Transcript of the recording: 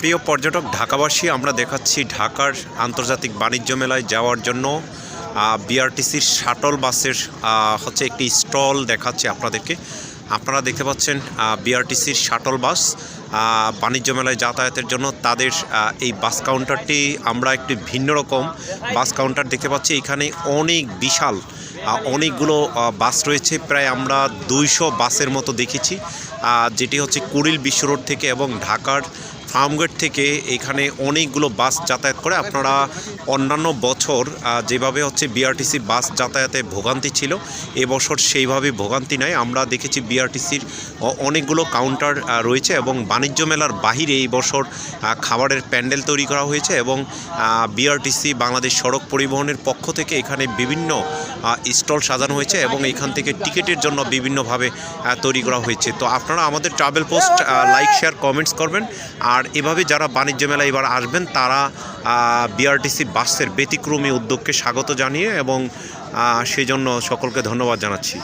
প্রিয় পর্যটক, ঢাকাবাসী, আমরা দেখাচ্ছি ঢাকার আন্তর্জাতিক বাণিজ্য মেলায় যাওয়ার জন্য বিআরটিসির শাটল বাসের হচ্ছে একটি স্টল দেখাচ্ছে আপনাদেরকে। আপনারা দেখতে পাচ্ছেন বিআরটিসির শাটল বাস বাণিজ্য মেলায় যাতায়াতের জন্য তাদের এই বাস কাউন্টারটি আমরা একটি ভিন্ন রকম বাস কাউন্টার দেখতে পাচ্ছি। এখানে অনেক বিশাল অনেকগুলো বাস রয়েছে, প্রায় আমরা দুইশো বাসের মতো দেখেছি। যেটি হচ্ছে কুড়িল বিশ্ব রোড থেকে এবং ঢাকার ফার্মগেট থেকে এখানে অনেকগুলো বাস যাতায়াত করে। আপনারা অন্যান্য বছর যেভাবে হচ্ছে বিআরটিসি বাস যাতায়াতে ভোগান্তি ছিল এবছর সেইভাবে ভোগান্তি নয় আমরা দেখেছি বিআরটিসির অনেকগুলো কাউন্টার রয়েছে এবং বাণিজ্য মেলার বাহিরে এই বছর খাবারের প্যান্ডেল তৈরি করা হয়েছে এবং বিআরটিসি বাংলাদেশ সড়ক পরিবহনের পক্ষ থেকে এখানে বিভিন্ন স্টল সাজানো হয়েছে এবং এখান থেকে টিকিটের জন্য বিভিন্নভাবে তৈরি করা হয়েছে। তো আপনারা আমাদের travel post like share comments করবেন। আর এভাবে যারা বাণিজ্য মেলা এবার আসবেন, তারা বিআরটিসি বাসের ব্যতিক্রমী উদ্যোগকে স্বাগত জানিয়ে এবং সেজন্য সকলকে ধন্যবাদ জানাচ্ছি।